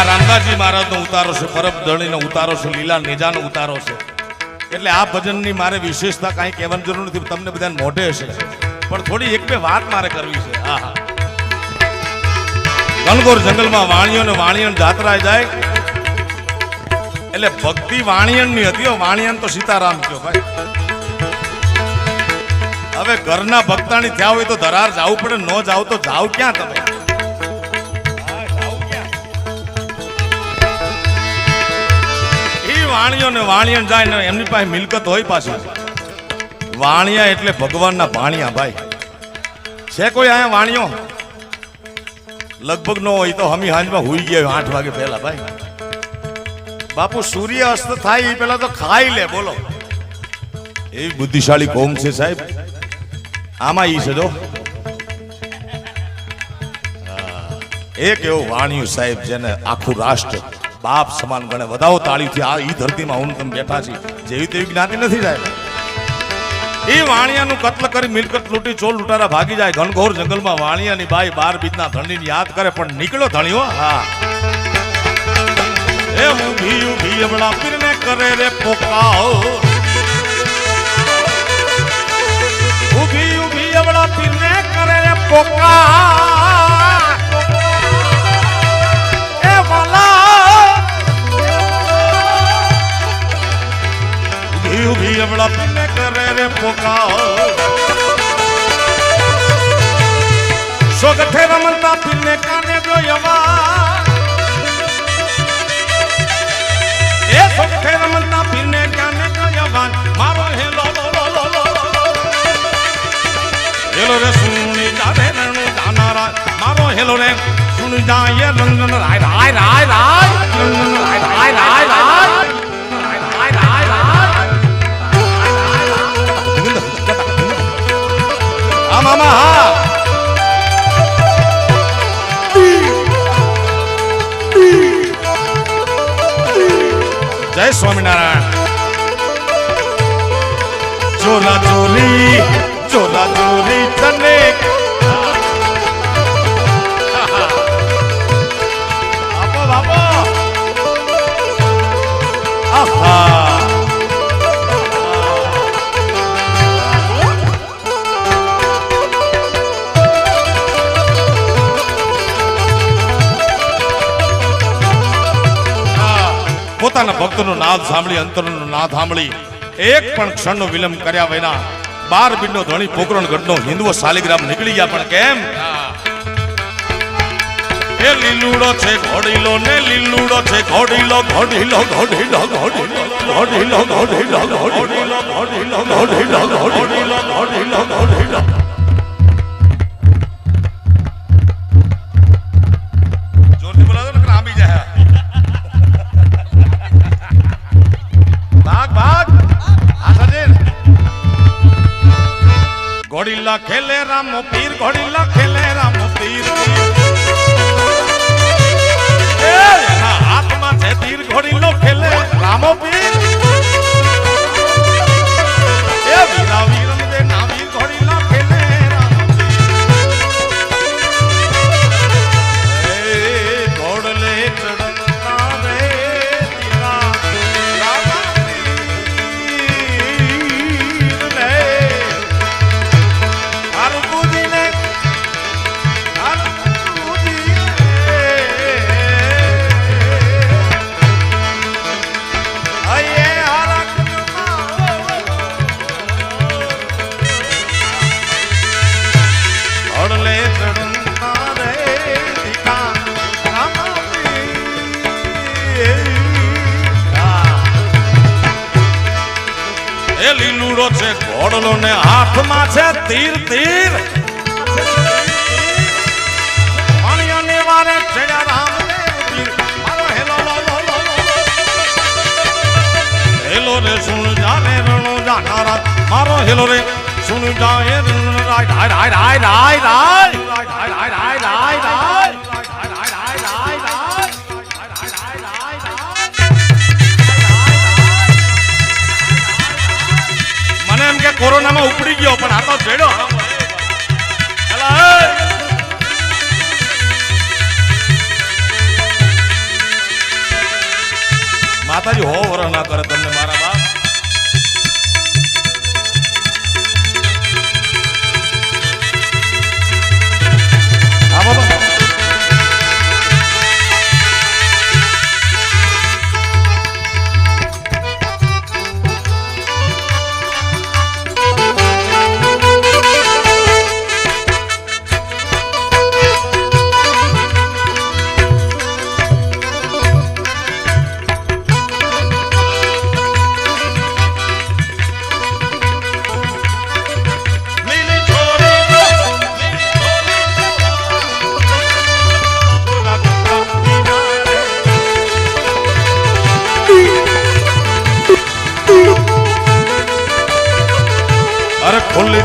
આ રામદાસજી મહારાજનો ઉતારો છે, પરબ ધણીનો ઉતારો છે, લીલા નેજાનો ઉતારો છે. એટલે આ ભજનની મારે વિશેષતા કાંઈ કહેવાની જરૂર નથી, તમને બધાને મોઢે હશે. પણ થોડી એક બે વાત મારે કરવી છે. હા હા. ઘનઘોર જંગલમાં વાણિયો ને વાણિયણ જાત્રા જાય. એટલે ભક્તિ વાણિયણની હતી વાણિયણ તો સીતારામ કયો ભાઈ. હવે ઘરના ભક્તાની થયા હોય તો ધરાર જાવું પડે, ન જાવ તો જાવ ક્યાં તમે? વાણિયો ને વાણિયણ જાય ને એમની પાસે મિલકત હોય પાછું. વાણિયા એટલે ભગવાનના ભાણિયા ભાઈ. છે કોઈ અહીંયા વાણિયો લગભગ નો હોય તો હમી હાંજમાં હુઈ ગયા આઠ વાગે પહેલા ભાઈ. બાપુ, સૂર્ય અસ્ત થાય એ પહેલા તો ખાઈ લે, બોલો. એવી બુદ્ધિશાળી કોમ છે સાહેબ. આમાં ઈ છે જો. એક એવું વાણિયું સાહેબ જેને આખું રાષ્ટ્ર બાપ સમાન ગણે. વધાવો તાળીથી. આ ઈ ધરતીમાં હું તમે બેઠા છીએ. જેવી તેવી જ્ઞાતિ નથી સાહેબ. એ વાણિયાનું કત્લ કરી મિલકત લૂંટી, ચોર લૂંટારા ભાગી જાય. ઘનઘોર જંગલમાં વાણિયાની બાઈ બાર બીજના ધણીની યાદ કરે, પણ નીકળ્યો ધણીઓ હા. એ ઊભી ઊભી અબળા પીરને કરે રે પોકાઓ. ઊભી ઊભી અબળા પીરને કરે રે પોકા. ઊભી તને કરે રે પોકા સોગઠે રમતા પીને કાને જો યવા એ સોગઠે રમતા પીને કાને જો યવા મારો હે લો લો લો લો લો હેલો રે સુણી જાને રણુ જાનારા. મારો હેલો રે સુણી જાય રંગન રાય રાય રાય રાય રંગન રાય રાય રાય. મામા હા જય સ્વામિનારાયણ ચોલા ચોરી ચોલા ચોરી પોતાના ભક્તનો નાદ સાંભળી અંતરનો નાદ સાંભળી એક પણ ક્ષણનો વિલંબ કર્યા વિના બાર બિંડો ધણી પોકરણ ગઢનો હિન્દુઓ શાલિગ્રામ નીકળી ગયા પણ કેમ એ લીલુડો છે ઘોડીલો ને લીલુડો છે ઘોડીલો ઘોડીલો ઘોડીલો ઘોડીલો ઘોડીલો ઘોડીલો ઘોડીલો ઘોડીલો ઘોડીલો ઘોડીલો ઘોડીલો ઘોડીલો ઘોડીલા ખેલે રામો પીર ઘોડીલા ખેલે રામો પીર હાથમાં છે તીર ઘોડીલો ખેલે રામો પીર આવ્યો છે ઘોડલો ને હાથમાં છે તીર તીર. મારો હેલો રે સુન જાય રાય રાય રાય રાય રાય રાય રાય. નો છેડો માતાજી હો વર ના કરે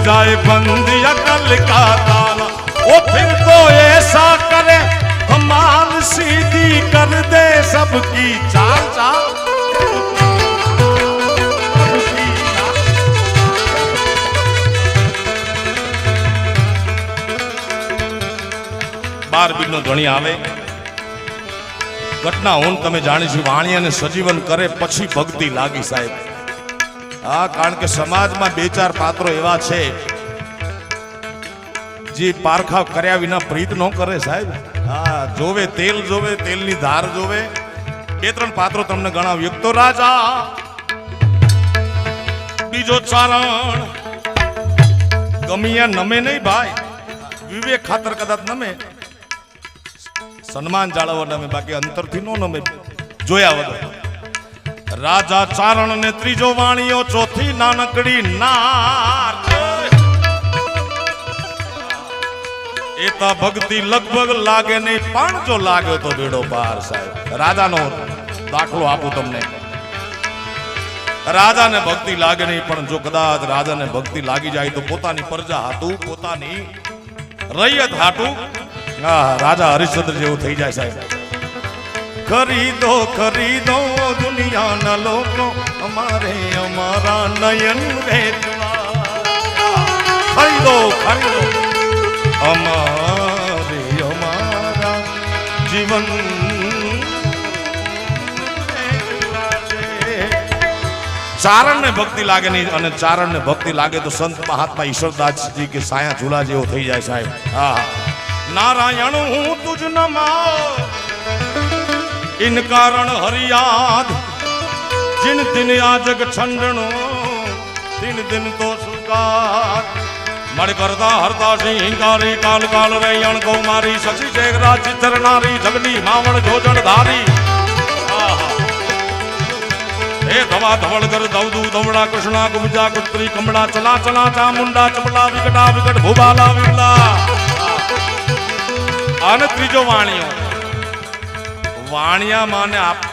जाए बंद अकल का ताला वो फिर तो ऐसा करे कमाल सीधी कर दे सबकी चाल चाल બાર બીજનો ધણી આવે ઘટના હું ને તમે જાણીશું વાણિયાને સજીવન કરે પછી ભક્તિ લાગી સાહેબ હા, કારણ કે સમાજમાં બે ચાર પાત્રો એવા છે, જે પારખા કર્યા વિના પ્રીત ન કરે સાહેબ. હા, જોવે, તેલ જોવે, તેલની ધાર જોવે. બે ત્રણ પાત્રો તમને ગણાવ્યું એક તો રાજા, બીજો ચારણ. ગમિયા નમે નહીં ભાઈ. વિવેક ખાતર કદાચ નમે. સન્માન જાળવવા નમે, બાકી અંતરથી નો નમે. જોયા વગર. રાજા ચારણ ને ત્રીજો વાણીઓ ચોથી નાનકડી નાર એ ભક્તિ લગભગ લાગે નહીં, પણ જો લાગ્યો તો બેડો પાર સાહેબ. રાજાનો દાખલો આપું તમને. રાજાને ભક્તિ લાગે નહીં, પણ જો કદાચ રાજાને ભક્તિ લાગી જાય તો પોતાની પ્રજા હાટું, પોતાની રૈયત હાટું. હા રાજા હરિશ્ચંદ્ર જેવું થઈ જાય સાહેબ. ખરીદો ખરીદો, દુનિયાના લોકો. અમારે અમારા નયન વેચવા ખરીદો ખરીદો. અમારે અમારા જીવન ચારણને ભક્તિ લાગે નહીં અને ચારણને ભક્તિ લાગે તો સંત મહાત્મા ઈશ્વરદાસજી કે સાયા ઝૂલા જેવો થઈ જાય સાહેબ. હા. નારાયણ, હું તુજ નમા इन कारण हरियाद जिन दिन आजग छंडनो तिन दिन तो सुकार मण करता हरता सिंहकारी काल काल रैयण कौमारी शशि शेखरा चित्र नारी जगनी मावण जोजन धारी हे धवा धवल कर दौदू दौड़ा कृष्णा गुबजा कुत्री कमड़ा चला चला चामुंडा चपड़ा विकटा विकट भूबाला विमला अन त्रिजो वाणियों વાણિયા માને આપ